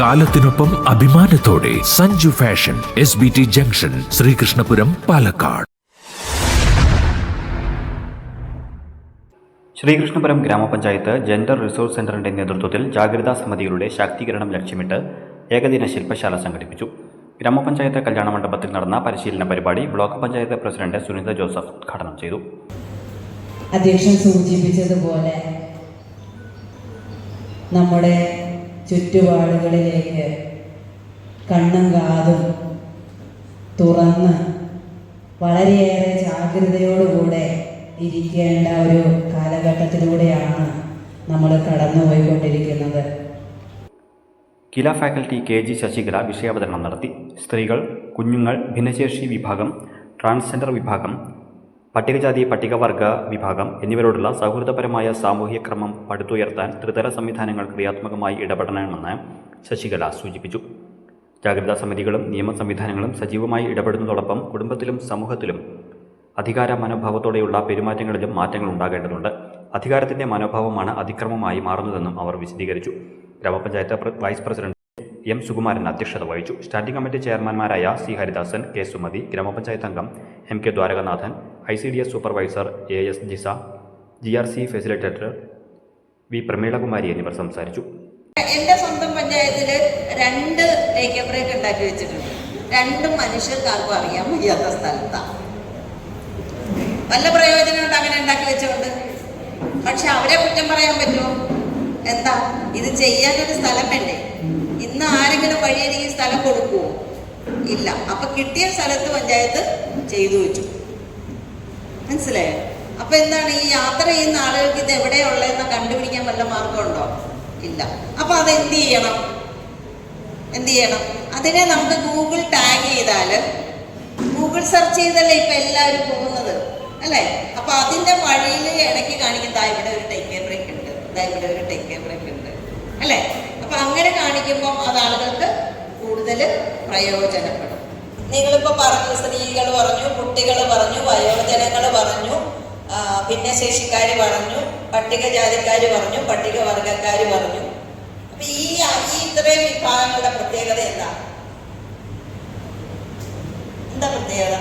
കാലത്തിനൊപ്പം അഭിമാനത്തോടെ Sanju fashion S B T junction Sreekrishnapuram Palakkad. Sreekrishnapuram ഗ്രാമപഞ്ചായത്ത് gender resource സെന്ററിന്റെ നേതൃത്വത്തിൽ ജാഗ്രതാ സമിതികളുടെ ശാക്തീകരണം ലക്ഷ്യമിട്ട് ഏകദിന ശില്പശാല സംഘടിപ്പിച്ചു. ഗ്രാമപഞ്ചായത്ത് കല്യാണ മണ്ഡപത്തിൽ നടന്ന പരിശീലന പരിപാടി block panchayat president Sunitha Joseph ഉദ്ഘാടനം ചെയ്തു. അധ്യക്ഷൻ സൂചിപ്പിച്ചതുപോലെ നമ്മുടെ ചുറ്റുപാടുകളിലേക്ക് കണ്ണും കാതും തുറന്ന് വളരെയേറെ ജാഗ്രതയോടുകൂടെ ഇരിക്കേണ്ട ഒരു കാലഘട്ടത്തിലൂടെയാണ് നമ്മൾ കടന്നുപോയിക്കൊണ്ടിരിക്കുന്നത്. KILA faculty K G Sasikala വിഷയാവതരണം നടത്തി. സ്ത്രീകൾ കുഞ്ഞുങ്ങൾ ഭിന്നശേഷി വിഭാഗം ട്രാൻസ്ജെൻഡർ വിഭാഗം പട്ടികജാതി പട്ടികവർഗ വിഭാഗം എന്നിവരോടുള്ള സൗഹൃദപരമായ സാമൂഹ്യ ക്രമം പടുത്തുയർത്താൻ ത്രിതല സംവിധാനങ്ങൾ ക്രിയാത്മകമായി ഇടപെടണമെന്ന് ശശികല സൂചിപ്പിച്ചു. ജാഗ്രതാ സമിതികളും നിയമ സംവിധാനങ്ങളും സജീവമായി ഇടപെടുന്നതോടൊപ്പം കുടുംബത്തിലും സമൂഹത്തിലും അധികാര മനോഭാവത്തോടെയുള്ള പെരുമാറ്റങ്ങളിലും മാറ്റങ്ങൾ ഉണ്ടാകേണ്ടതുണ്ട്. അധികാരത്തിന്റെ മനോഭാവമാണ് അതിക്രമമായി മാറുന്നതെന്നും അവർ വിശദീകരിച്ചു. ഗ്രാമപഞ്ചായത്ത് വൈസ് പ്രസിഡന്റ് എം സുകുമാരൻ അധ്യക്ഷത വഹിച്ചു. സ്റ്റാൻഡിംഗ് കമ്മിറ്റി ചെയർമാൻമാരായ സി ഹരിദാസൻ കെ സുമതി ഗ്രാമപഞ്ചായത്ത് അംഗം M K Dwarakanathan I C D S supervisor A S Jisa G R C facilitator V Pramilakumari എന്നിവർ സംസാരിച്ചു. എന്റെ സ്വന്തം പഞ്ചായത്തിൽ രണ്ട് ടേക്ക് ബ്രേക്ക് ഉണ്ടാക്കി വെച്ചിട്ടുണ്ട്. രണ്ടും മനുഷ്യർക്കാർക്കും അറിയാൻ വയ്യാത്ത സ്ഥലത്താണ് വല്ല പ്രയോജനമുണ്ട് അങ്ങനെ ഉണ്ടാക്കി വെച്ചുകൊണ്ട് പക്ഷെ അവരെ കുറ്റം പറയാൻ പറ്റുമോ? എന്താ? ഇത് ചെയ്യാനൊരു സ്ഥലം വേണ്ടേ ഇന്ന് ആരെങ്കിലും വഴിയരികി സ്ഥലം കൊടുക്കുമോ ഇല്ല. അപ്പൊ കിട്ടിയ സ്ഥലത്ത് പഞ്ചായത്ത് ചെയ്തു വെച്ചു. മനസ്സിലായോ? അപ്പൊ എന്താണ് ഈ യാത്ര ചെയ്യുന്ന ആളുകൾക്ക് ഇത് എവിടെയുള്ളതെന്ന് കണ്ടുപിടിക്കാൻ വല്ല മാർഗമുണ്ടോ? ഇല്ല. അപ്പൊ അത് എന്ത് ചെയ്യണം? എന്ത് ചെയ്യണം? അതിനെ നമുക്ക് ഗൂഗിൾ ടാഗ് ചെയ്താൽ ഗൂഗിൾ സെർച്ച് ചെയ്തല്ലേ ഇപ്പൊ എല്ലാവരും പോകുന്നത് അല്ലേ? അപ്പൊ അതിന്റെ വഴിയിൽ ഇടയ്ക്ക് കാണിക്കും താ ഇവിടെ ഒരു ടേക്ക് ബ്രേക്ക് ഉണ്ട് ഇവിടെ ഒരു ടേക്ക് ബ്രേക്ക് ഉണ്ട് അല്ലേ? അപ്പൊ അങ്ങനെ കാണിക്കുമ്പോൾ അത് ആളുകൾക്ക് കൂടുതൽ പ്രയോജനപ്പെടും. നിങ്ങളിപ്പോ പറഞ്ഞു സ്ത്രീകൾ പറഞ്ഞു കുട്ടികൾ പറഞ്ഞു വയോജനങ്ങൾ ഭിന്നശേഷിക്കാര് പറഞ്ഞു പട്ടികജാതിക്കാർ പറഞ്ഞു പട്ടികവർഗക്കാർ പറഞ്ഞു. അപ്പൊ ഈ ഈ ഇത്രയും വിഭാഗങ്ങളുടെ പ്രത്യേകത എന്താ എന്താ പ്രത്യേകത?